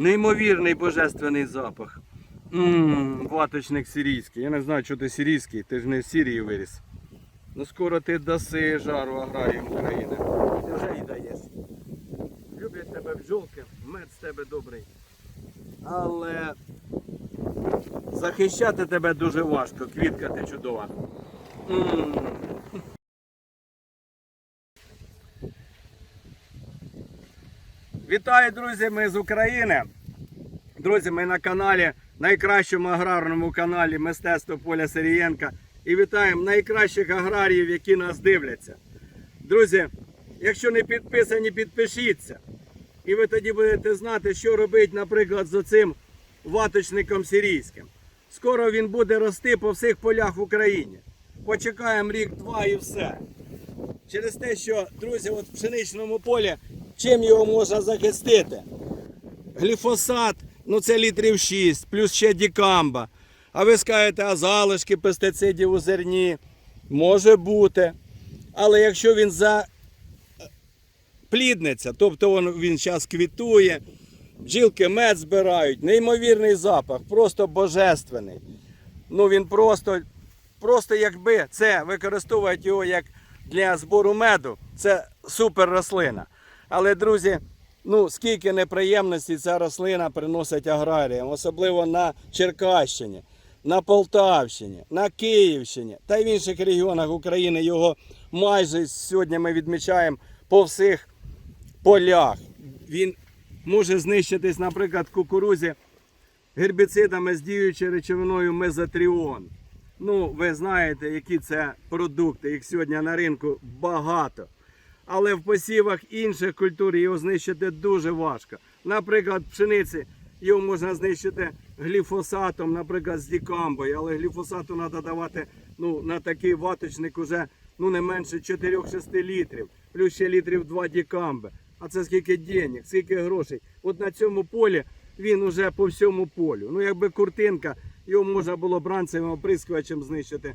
Неймовірний божественний запах. Ммм, ваточник сирійський. Я не знаю, що ти сирійський, ти ж не в Сирії виріс. Ну скоро ти даси жару аграріям України. Ти вже і даєш. Люблять тебе бджолки, мед з тебе добрий. Але захищати тебе дуже важко, квітка ти чудова. М. Вітаю, друзі! Ми з України. Друзі, ми на каналі, найкращому аграрному каналі Мистецтво Поля Сирієнка. І вітаємо найкращих аграріїв, які нас дивляться. Друзі, якщо не підписані, підпишіться. І ви тоді будете знати, що робити, наприклад, з оцим ваточником сирійським. Скоро він буде рости по всіх полях в Україні. Почекаємо рік-два і все. Через те, що, друзі, от в пшеничному полі, чим його можна захистити? Гліфосат, ну це літрів 6, плюс ще дікамба. А ви скажете, а залишки пестицидів у зерні? Може бути. Але якщо він за плідниця, тобто він, зараз квітує, бджілки мед збирають, неймовірний запах, просто божественний. Ну він просто, просто якби це використовують його як для збору меду, це супер рослина. Але, друзі, ну скільки неприємностей ця рослина приносить аграріям, особливо на Черкащині, на Полтавщині, на Київщині та й в інших регіонах України його майже сьогодні ми відмічаємо по всіх полях. Він може знищитись, наприклад, кукурузі гербіцидами з діючою речовиною мезотріон. Ну, ви знаєте, які це продукти. Їх сьогодні на ринку багато. Але в посівах інших культур його знищити дуже важко. Наприклад, пшениці його можна знищити гліфосатом, наприклад, з дікамбою, але гліфосату треба давати ну, на такий ваточник уже ну, не менше 4-6 літрів, плюс ще літрів 2 дікамби. А це скільки денег, скільки грошей. От на цьому полі він уже по всьому полю. Ну, якби куртинка, його можна було бранцевим оприскувачем знищити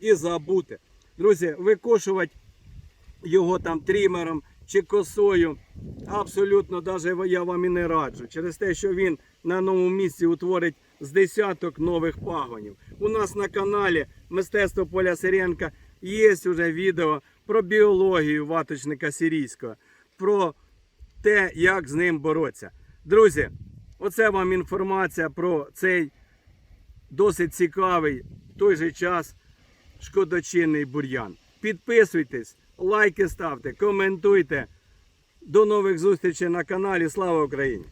і забути. Друзі, викошувати його там трімером чи косою. Абсолютно навіть я вам і не раджу. Через те, що він на новому місці утворить з десяток нових пагонів. У нас на каналі Мистецтво Поля Сиренка є вже відео про біологію ваточника сирійського, про те, як з ним боротися. Друзі, оце вам інформація про цей досить цікавий той же час шкодочинний бур'ян. Підписуйтесь, лайки ставте, коментуйте. До нових зустрічей на каналі. Слава Україні!